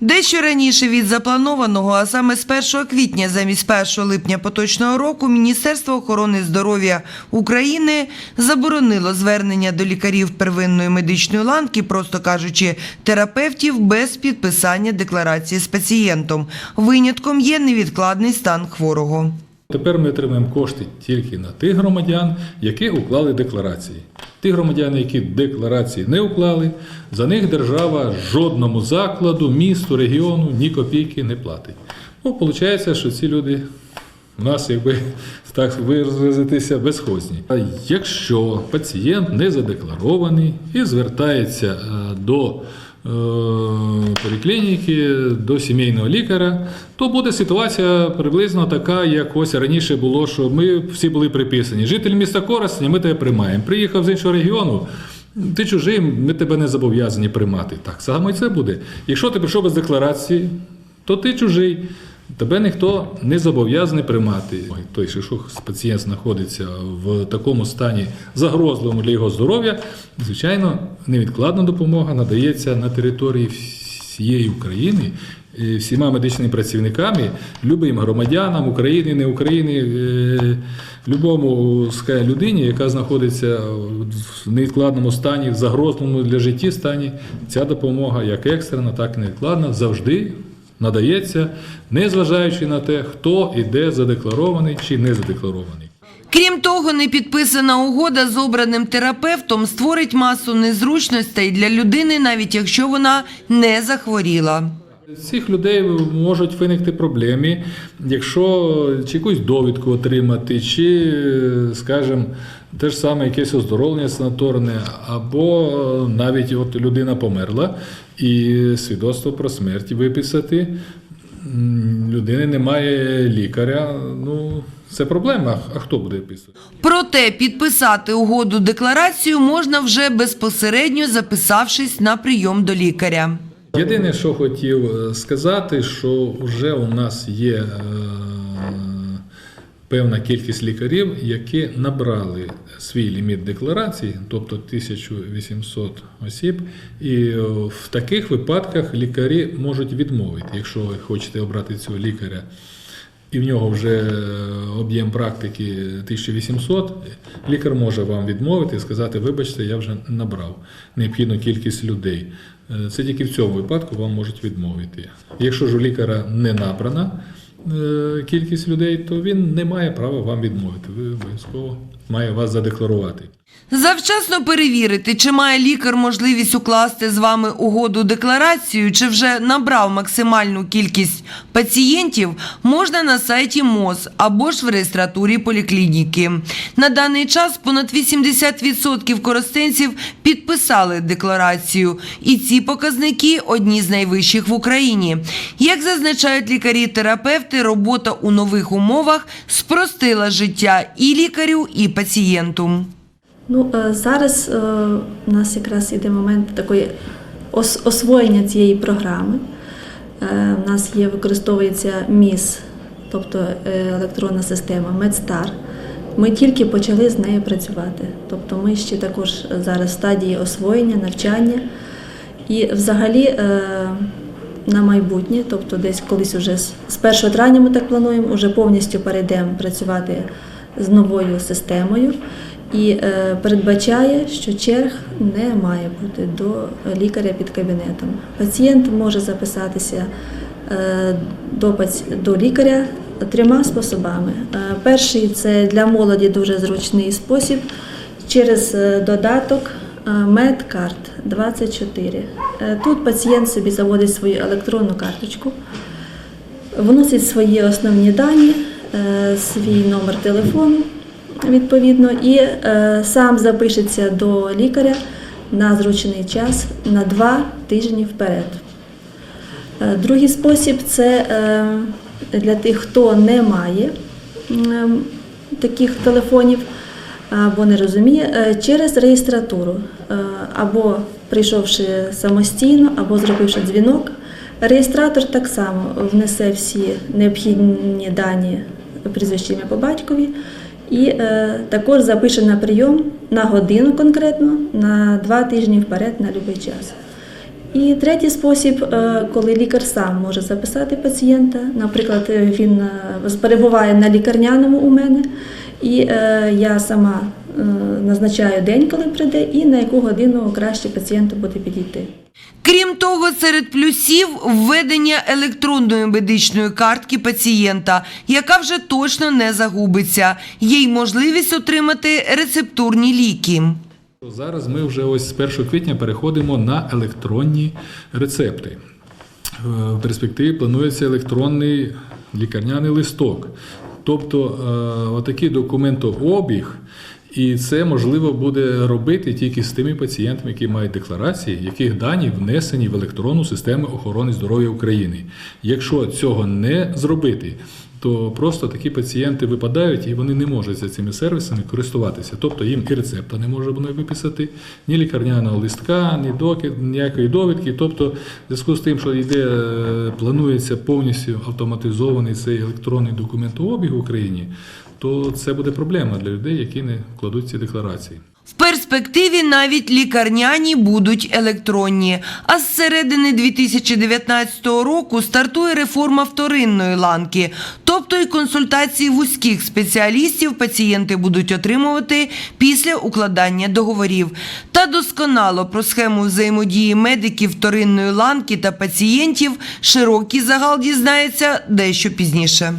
Дещо раніше від запланованого, а саме з 1 квітня замість 1 липня поточного року, Міністерство охорони здоров'я України заборонило звернення до лікарів первинної медичної ланки, просто кажучи, терапевтів без підписання декларації з пацієнтом. Винятком є невідкладний стан хворого. Тепер ми отримаємо кошти тільки на тих громадян, які уклали декларації. Ті громадяни, які декларації не уклали, за них держава жодному закладу, місту, регіону ні копійки не платить. Ну, виходить, що ці люди у нас, якби так виразитися, безхозні. А якщо пацієнт не задекларований і звертається е, до поліклініки, до сімейного лікаря, то буде ситуація приблизно така, як ось раніше було, що ми всі були приписані. Житель міста Коростеня, ми тебе приймаємо. Приїхав з іншого регіону. Ти чужий, ми тебе не зобов'язані приймати. Так само і це буде. Якщо ти прийшов без декларації, то ти чужий. Тебе ніхто не зобов'язаний приймати. Ой, Той, якщо пацієнт знаходиться в такому стані загрозливому для його здоров'я, звичайно, невідкладна допомога надається на території всієї України всіма медичними працівниками, любим громадянам України, не України, е, любому людині, яка знаходиться в невідкладному стані, в загрозливому для житті стані, ця допомога, як екстрена, так і невідкладна, завжди надається, незважаючи на те, хто і де задекларований чи не задекларований. Крім того, непідписана угода з обраним терапевтом створить масу незручностей для людини, навіть якщо вона не захворіла. З цих людей можуть виникти проблеми, якщо чи якусь довідку отримати, чи, скажімо, те ж саме якесь оздоровлення санаторне, або навіть от людина померла і свідоцтво про смерть виписати. Людини немає лікаря. Ну, це проблема. А хто буде писати? Проте підписати угоду декларацію можна вже безпосередньо записавшись на прийом до лікаря. Єдине, що хотів е, сказати, що вже у нас є е, певна кількість лікарів, які набрали свій ліміт декларації, тобто 1800 осіб. І е, в таких випадках лікарі можуть відмовити, якщо ви хочете обрати цього лікаря. І в нього вже е, об'єм практики 1800, лікар може вам відмовити і сказати, вибачте, я вже набрав необхідну кількість людей. Е, Це тільки в цьому випадку вам можуть відмовити. Якщо ж у лікаря не набрана кількість людей, то він не має права вам відмовити. Ви обов'язково має вас задекларувати. Завчасно перевірити, чи має лікар можливість укласти з вами угоду декларацію, чи вже набрав максимальну кількість пацієнтів, можна на сайті МОЗ або ж в реєстратурі поліклініки. На даний час понад 80% коростенців підписали декларацію, і ці показники одні з найвищих в Україні. Як зазначають лікарі-терапевти, робота у нових умовах спростила життя і лікарю, і пацієнту. Ну, е, зараз е, у нас якраз іде момент такої освоєння цієї програми. Е, У нас є, використовується МІС, тобто е, електронна система Медстар. Ми тільки почали з нею працювати. Тобто ми ще також зараз в стадії освоєння, навчання. І взагалі е, на майбутнє, тобто десь колись уже з з 1 травня ми так плануємо, вже повністю перейдемо працювати з новою системою і е, передбачає, що черг не має бути до лікаря під кабінетом. Пацієнт може записатися е, до, лікаря трьома способами. Е, Перший це для молоді дуже зручний спосіб через додаток Медкарт 24. Е, Тут пацієнт собі заводить свою електронну карточку, вносить свої основні дані, е, свій номер телефону відповідно, і е, сам запишеться до лікаря на зручний час на два тижні вперед. Е, Другий спосіб це е, для тих, хто не має таких телефонів або не розуміє, е, через реєстратуру, Е, або прийшовши самостійно, або зробивши дзвінок. Реєстратор так само внесе всі необхідні дані прізвище ім'я по батькові і е, також запише на прийом на годину конкретно на два тижні вперед на будь-який час. І третій спосіб, коли лікар сам може записати пацієнта. Наприклад, він перебуває на лікарняному у мене, і е, я сама е, назначаю день, коли прийде, і на яку годину краще пацієнту буде підійти. Крім того, серед плюсів введення електронної медичної картки пацієнта, яка вже точно не загубиться. Є й можливість отримати рецептурні ліки. Зараз ми вже ось з 1 квітня переходимо на електронні рецепти. Е, В перспективі планується електронний лікарняний листок. Тобто е, отакий документообіг, і це можливо буде робити тільки з тими пацієнтами, які мають декларації, яких дані внесені в електронну систему охорони здоров'я України. Якщо цього не зробити, то просто такі пацієнти випадають і вони не можуть за цими сервісами користуватися. Тобто їм і рецепта не може вони виписати, ні лікарняного листка, ні доки, ніякої довідки. Тобто, в зв'язку з тим, що йде, е, планується повністю автоматизований цей електронний документообіг в Україні, то це буде проблема для людей, які не кладуть ці декларації. В перспективі навіть лікарняні будуть електронні. А з середини 2019 року стартує реформа вторинної ланки, тобто і консультації вузьких спеціалістів пацієнти будуть отримувати після укладання договорів. Та досконало про схему взаємодії медиків вторинної ланки та пацієнтів широкий загал дізнається дещо пізніше.